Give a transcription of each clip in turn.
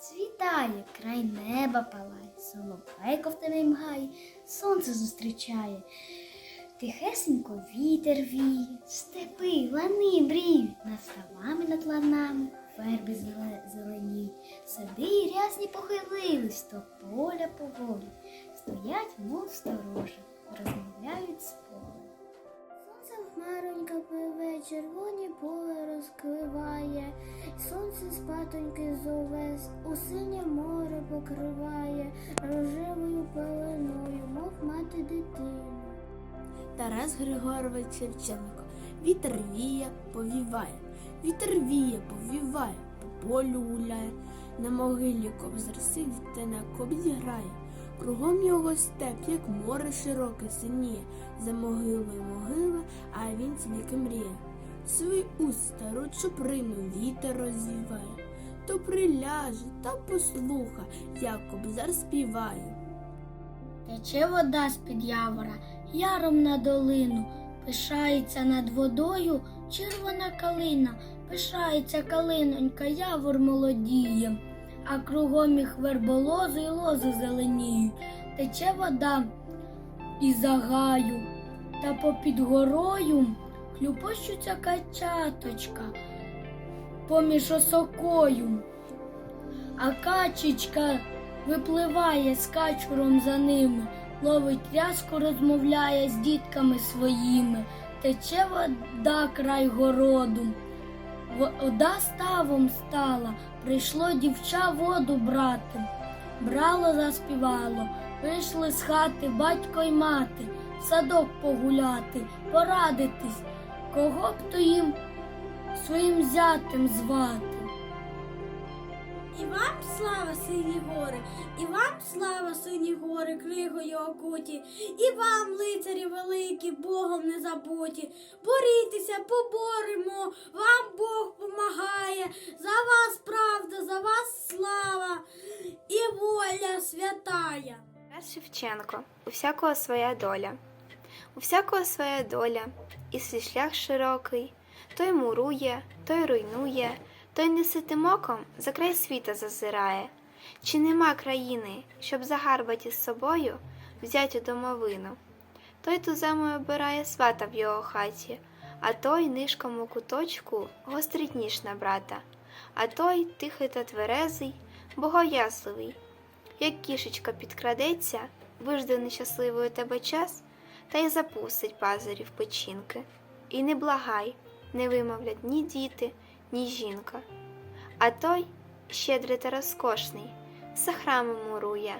Світає, край неба палає, соловейко в мгає, сонце зустрічає. Тихесенько вітер віє, степи, лани мріють, над ставами над ланами, верби зеле- зеленіють, сади рясні похилились, то поля поволі, стоять, мов сторожа, розмовляють з полем. Хмаронька пливе, червоні поле розкриває, сонце спатоньки зове, у синє море покриває, рожевою пеленою, мов мати дитину. Тарас Григорович Шевченко. Вітер віє, повіває, вітер віє, повіває, по полю гуляє, на могилі кобзар сидить та на кобзі грає. Кругом його степ, як море широке синіє, за могилою могила, а він свіки мріє. Свій уст стару чуприну вітер розвіває, то приляже та послуха, як кобзар співає. Тече вода з-під явора, яром на долину, пишається над водою червона калина, пишається калинонька, явор молодіє, а кругом їх верболози й лози зеленіють. Тече вода із загаю, та попід горою хлюпощуться качаточка поміж осокою. А качечка випливає з качуром за ними, ловить рязку, розмовляє з дітками своїми, тече вода край городу. Вода ставом стала, прийшло дівча воду брати. Брало, заспівало, вийшли з хати батько й мати, садок погуляти, порадитись, кого б то їм своїм зятем звати. І вам слава сині гори, і вам слава сині гори, кригою окуті, і вам, лицарі великі, Богом не забуті. Борітеся, поборемо, вам Бог помагає, за вас правда, за вас слава і воля святая. Шевченко. У всякого своя доля. У всякого своя доля, і свій шлях широкий. Той мурує, той руйнує, той неситим оком за край світа зазирає. Чи нема країни, щоб загарбати з собою взять у домовину? Той туземою обирає свата в його хаті, а той нишком у куточку гострить ніж на брата, а той тихий та тверезий, богоязливий. Як кішечка підкрадеться, вижде нещасливою тебе час, та й запустить пазарів печінки. І не благай, не вимовлять ні діти, ні жінка. А той, щедрий та розкошний, за храмом мурує,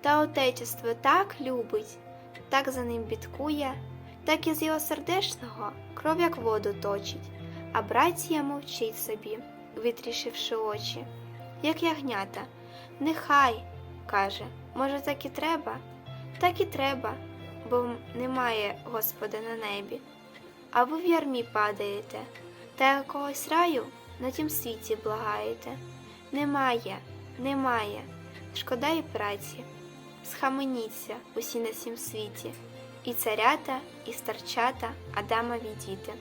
та отечество так любить, так за ним бідкує, так із його сердешного кров як воду точить, а братія мовчить собі, витрішивши очі, як ягнята. Нехай, каже, може, так і треба? Так і треба, бо немає Господа на небі. А ви в ярмі падаєте, та якогось раю на тім світі благаєте. Немає, немає, шкода і праці. Схаменіться усі на сім світі, і царята, і старчата, Адамові діти.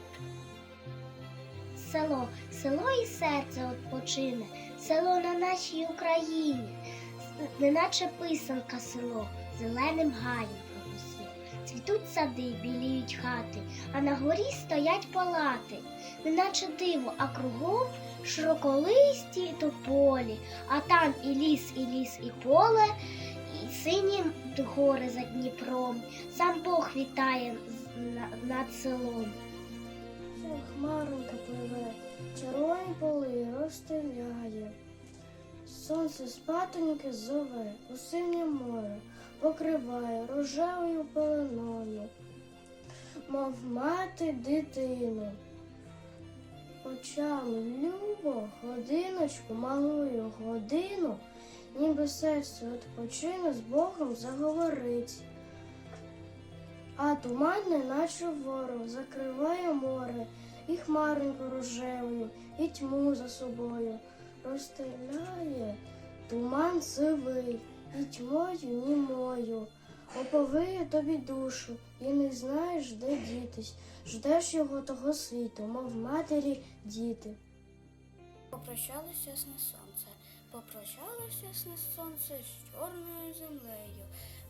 Село, село і серце odpoczyне, село на нашій Україні, неначе писанка село, зеленим гаєм. Цвітуть сади, біліють хати, а на горі стоять палати, неначе диво, а кругом широколисті тополі, а там і ліс, і ліс, і поле, і сині гори за Дніпром. Сам Бог вітає над селом. Хмаронька пливе, червоні поли розстеляє. Сонце спатоньки зове, у синє море покриває рожевою пеленою, мов мати дитину. Очами любо, годиночку, малую годину, ніби серце відпочине з Богом заговорить. А туман, неначе ворог, закриває море, і хмаринку рожевою, і тьму за собою розстеляє туман сивий, і тьмою німою. Оповиє тобі душу, і не знаєш, де дітись. Ждеш його того світу, мов матері діти. Попрощалося ясне сонце, Попрощалося сне сонце з чорною землею.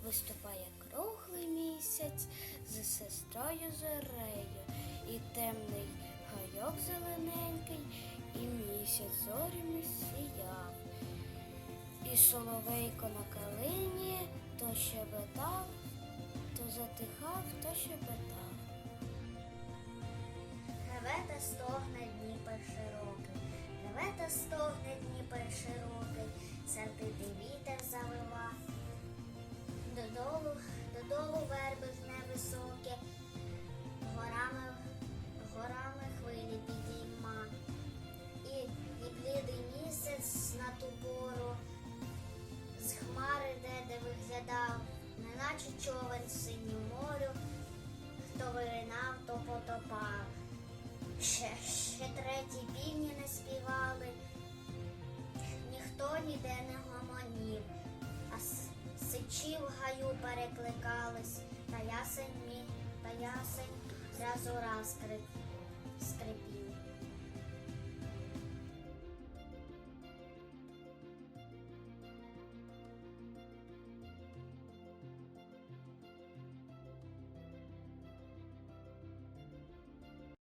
Виступає круглий місяць з сестрою Зорею. І темний гайок зелененький, І соловейко на калині то щебетав, то затихав, то щебетав. Реве та стогне Дніпер широкий, реве та стогне Дніпер широкий, сердитий вітер завива. Додолу, додолу верби човен в синім морю, хто виринав, то потопав. Ще, ще треті півні не співали, ніхто ніде не гомонів, а сичі в гаю перекликались, та ясень мі, та ясень раз у раз крик,